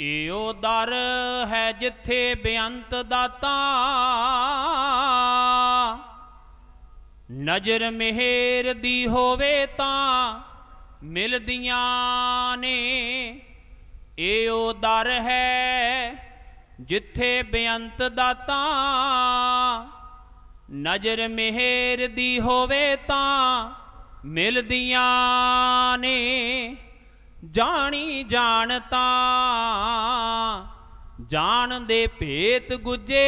AO ਦਰ ਹੈ ਜਿੱਥੇ ਬੇਅੰਤ ਦਾਤਾ। ਨਜ਼ਰ ਮਿਹਰ ਦੀ ਹੋਵੇ ਤਾਂ ਮਿਲਦੀਆਂ ਨੇ। ਏਓ ਦਰ ਹੈ ਜਿੱਥੇ ਬੇਅੰਤ ਦਾਤਾ। ਨਜ਼ਰ ਮਿਹਰ ਦੀ ਹੋਵੇ ਤਾਂ ਮਿਲਦੀਆਂ ਨੇ। ਜਾਣੀ ਜਾਣਤਾ ਜਾਣ ਦੇ ਭੇਤ ਗੁਜੇ।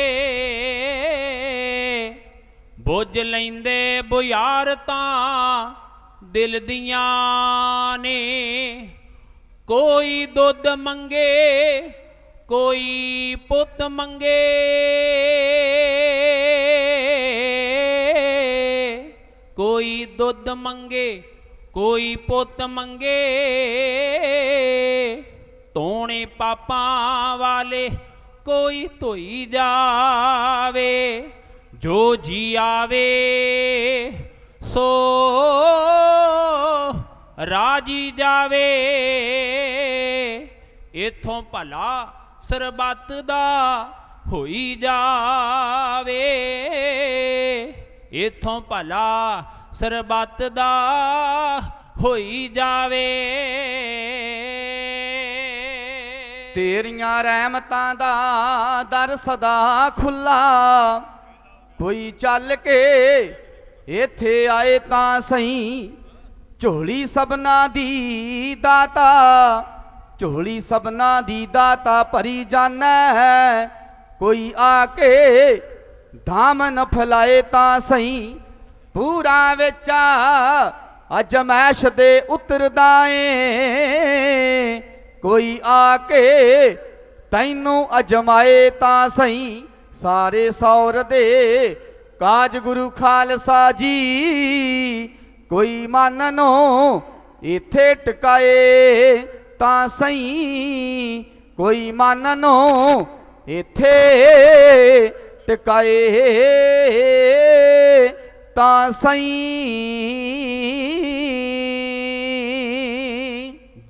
ਬੁੱਝ ਲੈਂਦੇ ਬੁਯਾਰ ਤਾਂ ਦਿਲ ਦੀਆਂ ਨੇ। ਕੋਈ ਦੁੱਧ ਮੰਗੇ, ਕੋਈ ਪੁੱਤ ਮੰਗੇ। ਕੋਈ ਦੁੱਧ ਮੰਗੇ, ਕੋਈ ਪੁੱਤ ਮੰਗੇ। ਤੋਣੇ ਪਾਪਾਂ ਵਾਲੇ ਕੋਈ ਧੋਈ ਜਾਵੇ, ਜੋ ਜੀ ਆਵੇ, ਸੋ ਰਾਜੀ ਜਾਵੇ। ਇਥੋਂ ਭਲਾ ਸਰਬੱਤ ਦਾ ਹੋਈ ਜਾਵੇ। ਇਥੋਂ ਭਲਾ ਸਰਬੱਤ ਦਾ ਹੋਈ ਜਾਵੇ। ਤੇਰੀਆਂ ਰਹਿਮਤਾਂ ਦਾ ਦਰ ਸਦਾ ਖੁੱਲਾ ਕੋਈ ਚੱਲ ਕੇ ਇੱਥੇ ਆਏ ਤਾਂ ਸਹੀ। ਝੋਲੀ ਸਬਨਾ ਦੀ ਦਾਤਾ, ਝੋਲੀ ਸਬਨਾ ਦੀ ਦਾਤਾ ਭਰੀ ਜਾਣਾ ਕੋਈ ਆ ਕੇ ਦਾਮਨ ਫਲਾਏ ਤਾਂ ਸਹੀ। ਪੂਰਾ ਵਿੱਚ ਅਜਮੈਸ਼ ਦੇ ਉਤਰਦਾ ਏ। ਕੋਈ ਆ ਕੇ ਤੈਨੂੰ ਅਜਮਾਏ ਤਾਂ ਸਹੀ। ਸਾਰੇ ਸੌਰ ਦੇ ਕਾਜ ਗੁਰੂ ਖਾਲਸਾ ਜੀ, ਕੋਈ ਮਨ ਨੂੰ ਇੱਥੇ ਟਿਕਾਏ ਤਾਂ ਸਹੀ। ਕੋਈ ਮਨ ਨੂੰ ਇੱਥੇ ਟਿਕਾਏ ਤਾਂ ਸਹੀ।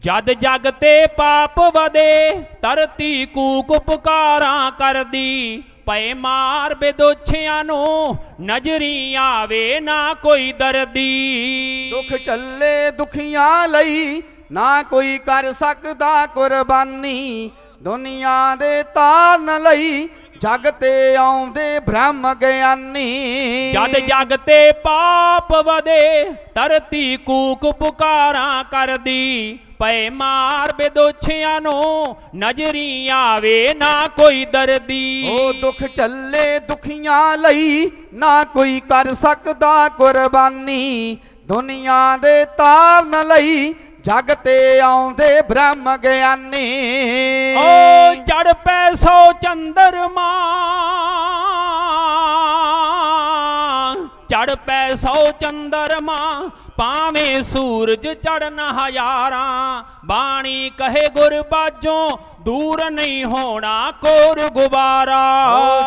ਜਦ ਜਗ ਤੇ ਪਾਪ ਵਦੇ ਧਰਤੀ ਕੂਕ ਪੁਕਾਰਾਂ ਕਰਦੀ। ਪਏ ਮਾਰ ਬੇਦੋਛਿਆਂ ਨੂੰ ਨਜ਼ਰੀ ਆਵੇ ਨਾ ਕੋਈ ਦਰਦੀ। ਦੁੱਖ ਚੱਲੇ ਦੁਖੀਆਂ ਲਈ ਨਾ ਕੋਈ ਕਰ ਸਕਦਾ ਕੁਰਬਾਨੀ। ਦੁਨੀਆ ਦੇ ਤਾਰਨ ਲਈ ਜਗ ਤੇ ਆਉਂਦੇ ਬ੍ਰਹਮ ਗਿਆਨੀ। ਜਦ ਜਗ ਤੇ ਪਾਪ ਵਦੇ ਧਰਤੀ ਕੂਕ ਪੁਕਾਰਾਂ ਕਰਦੀ। ਪਏ ਮਾਰ ਬੇਦੋਛਿਆਂ ਨੂੰ ਨਜ਼ਰੀ ਆਵੇ ਨਾ ਕੋਈ ਦਰਦੀ। ਉਹ ਦੁੱਖ ਚੱਲੇ ਦੁਖੀਆਂ ਲਈ ਨਾ ਕੋਈ ਕਰ ਸਕਦਾ ਕੁਰਬਾਨੀ। ਦੁਨੀਆ ਦੇ ਤਾਰਨ ਲਈ ਜਗ ਤੇ ਆਉਂਦੇ ਬ੍ਰਹਮ ਗਿਆਨੀ। ਓ ਚੜ ਪੈ ਸੋ ਚੰਦਰਮਾ ਚੜ ਪੈ ਸੋ ਚੰਦਰਮਾ ਪਾਵੇਂ ਸੂਰਜ ਚੜਨ ਹਜ਼ਾਰਾਂ ਬਾਣੀ ਕਹੇ ਗੁਰਬਾਜੋਂ ਦੂਰ ਨਹੀਂ ਹੋਣਾ ਕੋਰ ਗੁਬਾਰਾ।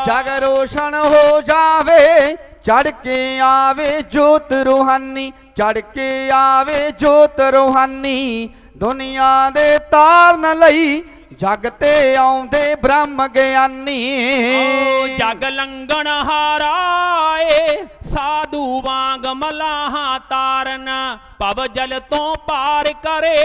ਜਗ ਰੋਸ਼ਨ ਹੋ ਜਾਵੇ ਚੜ ਕੇ ਆਵੇ ਜੋਤ ਰੂਹਾਨੀ ਚੜ ਕੇ ਆਵੇ ਜੋਤ ਰੂਹਾਨੀ। ਦੁਨੀਆ ਦੇ ਤਾਰਨ ਲਈ ਜਗ ਤੇ ਆਉਂਦੇ ਬ੍ਰਹਮ ਗਿਆਨੀ। ਓ ਜਗ ਲੰਗਣ ਹਾਰਾਏ ਸਾਧੂ ਵਾਂਗ ਮਲਾਹਾਂ ਤਾਰਨ ਪਵ ਜਲ ਤੋਂ ਪਾਰ ਕਰੇ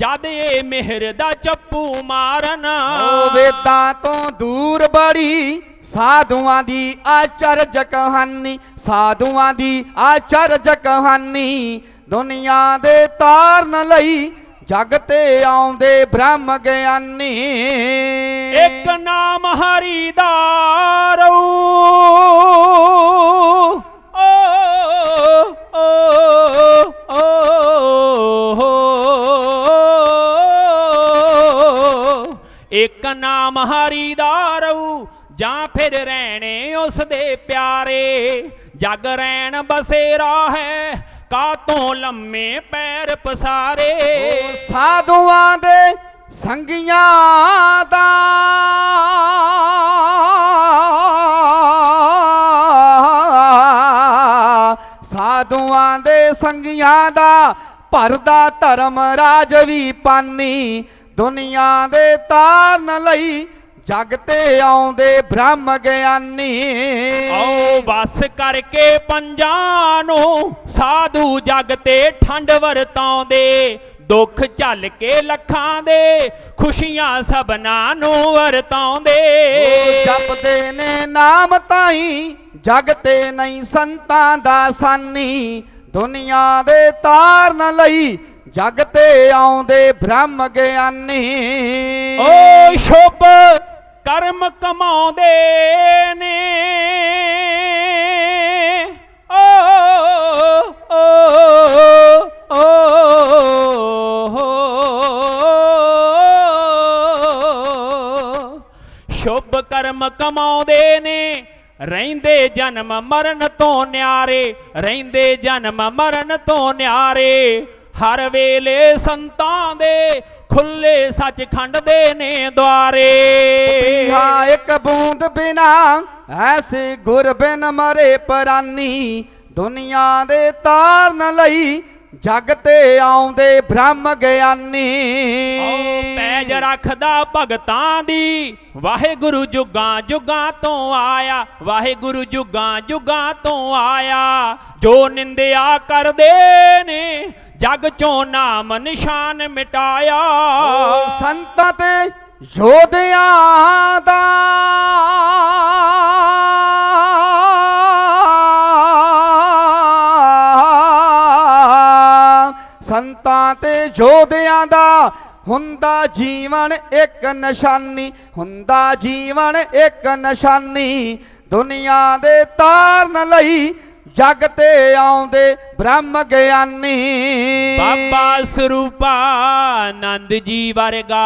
ਜਦ ਇਹ ਮਿਹਰ ਦਾ ਚੱਪੂ ਮਾਰਨ। ਓ ਵੇਦਾਂ ਤੋਂ ਦੂਰ ਬੜੀ ਸਾਧੂਆਂ ਦੀ ਆਚਰਜ ਕਹਾਣੀ ਸਾਧੂਆਂ ਦੀ ਆਚਰਜ ਕਹਾਣੀ ਦੁਨੀਆ ਦੇ ਤਾਰਨ ਲਈ ਜਗ ਤੇ ਆਉਂਦੇ ਬ੍ਰਹਮ ਗਿਆਨੀ। ਇੱਕ ਨਾਮ ਹਰੀ ਦਾ ਰਊ ਇੱਕ ਨਾਮ ਹਰੀ ਦਾ ਰਊ ਜਾਂ ਫਿਰ ਰਹਿਣੇ ਉਸ ਦੇ ਪਿਆਰੇ। ਜਗ ਰਹਿਣ ਬਸੇਰਾ ਹੈ, ਕਾਤੋਂ ਲੰਮੇ ਪੈਰ ਪਸਾਰੇ। ਸਾਧੂਆਂ ਦੇ ਸੰਗੀਆਂ ਦਾ। ਸਾਧੂਆਂ ਦੇ ਸੰਗੀਆਂ ਦਾ ਭਰਦਾ ਧਰਮ ਰਾਜ ਵੀ ਪਾਨੀ। ਦੁਨੀਆ ਦੇ ਤਾਰਨ ਲਈ ਜਗ ਤੇ ਆਉਂਦੇ ਬ੍ਰਹਮ ਗਿਆਨੀ। ਆਓ ਬਸ ਕਰਕੇ ਪੰਜਾਂ ਨੂੰ ਸਾਧੂ ਜਗ ਤੇ ਠੰਡ ਵਰਤਾਉਂਦੇ ਦੁੱਖ ਝੱਲ ਕੇ ਲੱਖਾਂ ਦੇ ਖੁਸ਼ੀਆਂ ਸਭਨਾਂ ਨੂੰ ਵਰਤਾਉਂਦੇ। ਜਪਦੇ ਨੇ ਨਾਮ ਤਾਈ ਜਗ ਤੇ ਨਹੀਂ ਸੰਤਾਂ ਦਾ ਸਾਨੀ। ਦੁਨੀਆ ਦੇ ਤਾਰਨ ਲਈ ਜਗ ਤੇ ਆਉਂਦੇ ਬ੍ਰਹਮ ਗਿਆਨੀ। ਓ ਸ਼ੁਭ ਕਰਮ ਕਮਾਉਂਦੇ ਨੇ। ਓ ਓ ਓ ਸ਼ੁਭ ਕਰਮ ਕਮਾਉਂਦੇ ਨੇ। ਰਹਿੰਦੇ ਜਨਮ ਮਰਨ ਤੋਂ ਨਿਆਰੇ, ਰਹਿੰਦੇ ਜਨਮ ਮਰਨ ਤੋਂ ਨਿਆਰੇ। ਹਰ ਵੇਲੇ ਸੰਤਾਂ ਦੇ ਖੁੱਲੇ ਸੱਚਖੰਡ ਦੇ ਨੇ ਦੁਆਰੇ। ਪੀਹਾ ਇੱਕ ਬੂੰਦ ਬਿਨਾ ਐਸੇ ਗੁਰ ਬਿਨ ਮਰੇ ਪਰਾਨੀ ਦੁਨੀਆ ਦੇ ਤਾਰਨ ਲਈ ਜਗ ਤੇ ਆਉਂਦੇ ਬ੍ਰਹਮ ਗਿਆਨੀ। ਓ ਪੈਜ ਰੱਖਦਾ ਭਗਤਾਂ ਦੀ ਵਾਹਿਗੁਰੂ ਜੁਗਾਂ ਜੁਗਾਂ ਤੋਂ ਆਇਆ ਵਾਹਿਗੁਰੂ ਜੁਗਾਂ ਜੁਗਾਂ ਤੋਂ ਆਇਆ। ਜੋ ਨਿੰਦਿਆ ਕਰਦੇ ਨੇ ਜਗ ਚੋਂ ਨਾਮ ਨਿਸ਼ਾਨ ਮਿਟਾਇਆ। ਓ ਸੰਤਾਂ ਤੇ ਯੋਧਿਆਂ ਦਾ। ਸੰਤਾਂ ਤੇ ਯੋਧਿਆਂ ਦਾ ਹੁੰਦਾ ਜੀਵਨ ਇੱਕ ਨਿਸ਼ਾਨੀ, ਹੁੰਦਾ ਜੀਵਨ ਇੱਕ ਨਿਸ਼ਾਨੀ। ਦੁਨੀਆ ਦੇ ਤਾਰਨ ਲਈ ਜਗ ਤੇ ਆਉਂਦੇ ਬ੍ਰਹਮ ਗਿਆਨੀ। ਬਾਬਾ ਸਰੂਪਾ ਆਨੰਦ ਜੀ ਵਰਗਾ।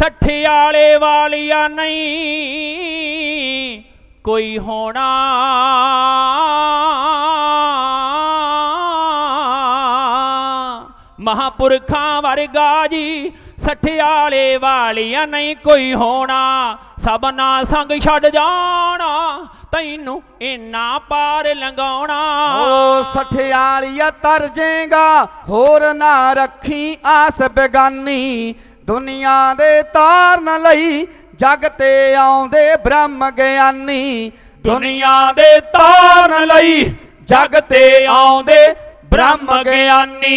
ਸਠਿਆਲੇ ਵਾਲਿਆ ਨਹੀਂ ਕੋਈ ਹੋਣਾ। ਮਹਾਪੁਰਖਾਂ ਵਰਗਾ ਜੀ ਸੱਠਿਆਲੇ ਵਾਲਿਆ ਨਹੀਂ ਕੋਈ ਹੋਣਾ। ਸਭਨਾ ਸੰਗ ਛੱਡ ਜਾਣਾ। ਤੈਨੂੰ ਇੰਨਾ ਪਾਰ ਲੰਘਾਉਣਾ। ਓ ਸਠਿਆਲੀਆ ਤਰ ਜੇਗਾ, ਹੋਰ ਨਾ ਰੱਖੀ ਆਸ ਬੇਗਾਨੀ। ਦੁਨੀਆ ਦੇ ਤਾਰਨ ਲਈ ਜਗ ਤੇ ਆਉਂਦੇ ਬ੍ਰਹਮ ਗਿਆਨੀ। ਦੁਨੀਆ ਦੇ ਤਾਰਨ ਲਈ ਜਗ ਤੇ ਆਉਂਦੇ ਬ੍ਰਹਮ ਗਿਆਨੀ।